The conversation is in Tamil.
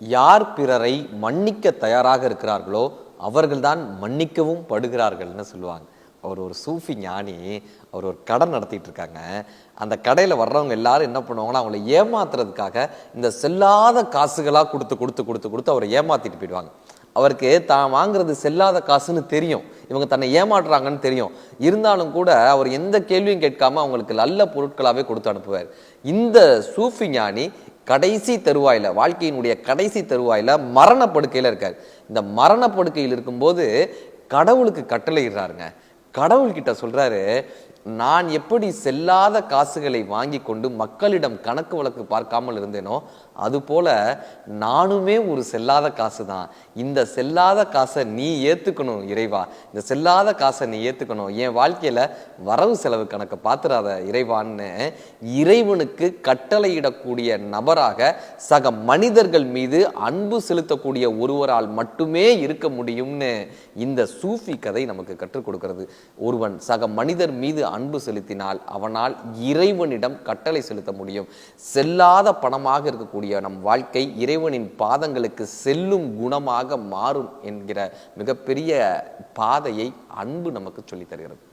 யார் பிறரை மன்னிக்க தயாராக இருக்கிறார்களோ அவர்கள்தான் மன்னிக்கவும் படுகிறார்கள்னு சொல்லுவாங்க. அவர் ஒரு சூஃபி ஞானி அவர் ஒரு கடை நடத்திட்டு இருக்காங்க. அந்த கடையில் வர்றவங்க எல்லாரும் என்ன பண்ணுவாங்கன்னா அவங்கள ஏமாத்துறதுக்காக இந்த செல்லாத காசுகளாக கொடுத்து கொடுத்து கொடுத்து கொடுத்து அவரை ஏமாத்திட்டு போயிடுவாங்க. அவருக்கு தான் வாங்குறது செல்லாத காசுன்னு தெரியும். இவங்க தன்னை ஏமாற்றுறாங்கன்னு தெரியும். இருந்தாலும் கூட அவர் எந்த கேள்வியும் கேட்காம அவங்களுக்கு நல்ல பொருட்களாகவே கொடுத்து அனுப்புவார். இந்த சூஃபி ஞானி கடைசி தருவாயில் வாழ்க்கையினுடைய கடைசி தருவாயில் மரணப்படுக்கையில் இருக்கார். இந்த மரணப்படுக்கையில் இருக்கும்போது கடவுளுக்கு கட்டளையிடுறாருங்க. கடவுள்கிட்ட சொல்றாரு நான் எப்படி செல்லாத காசுகளை வாங்கி கொண்டு மக்களிடம் கணக்கு வழக்கு பார்க்காமல் இருந்தேனோ அதுபோல நானுமே ஒரு செல்லாத காசு தான் இந்த செல்லாத காசை நீ ஏற்றுக்கணும் இறைவா. இந்த செல்லாத காசை நீ ஏற்றுக்கணும் என் வாழ்க்கையில் வரவு செலவு கணக்கை பார்த்துடாத இறைவான்னு இறைவனுக்கு கட்டளையிடக்கூடிய நபராக சக மனிதர்கள் மீது அன்பு செலுத்தக்கூடிய ஒருவரால் மட்டுமே இருக்க முடியும்னு இந்த சூஃபி கதை நமக்கு கற்றுக் கொடுக்கிறது. ஒருவன் சக மனிதர் மீது அன்பு செலுத்தினால் அவனால் இறைவனிடம் கட்டளை செலுத்த முடியும். செல்லாத பணமாக இருக்கக்கூடிய நம் வாழ்க்கை இறைவனின் பாதங்களுக்கு செல்லும் குணமாக மாறும் என்கிற மிகப்பெரிய பாதையை அன்பு நமக்கு சொல்லித் தருகிறது.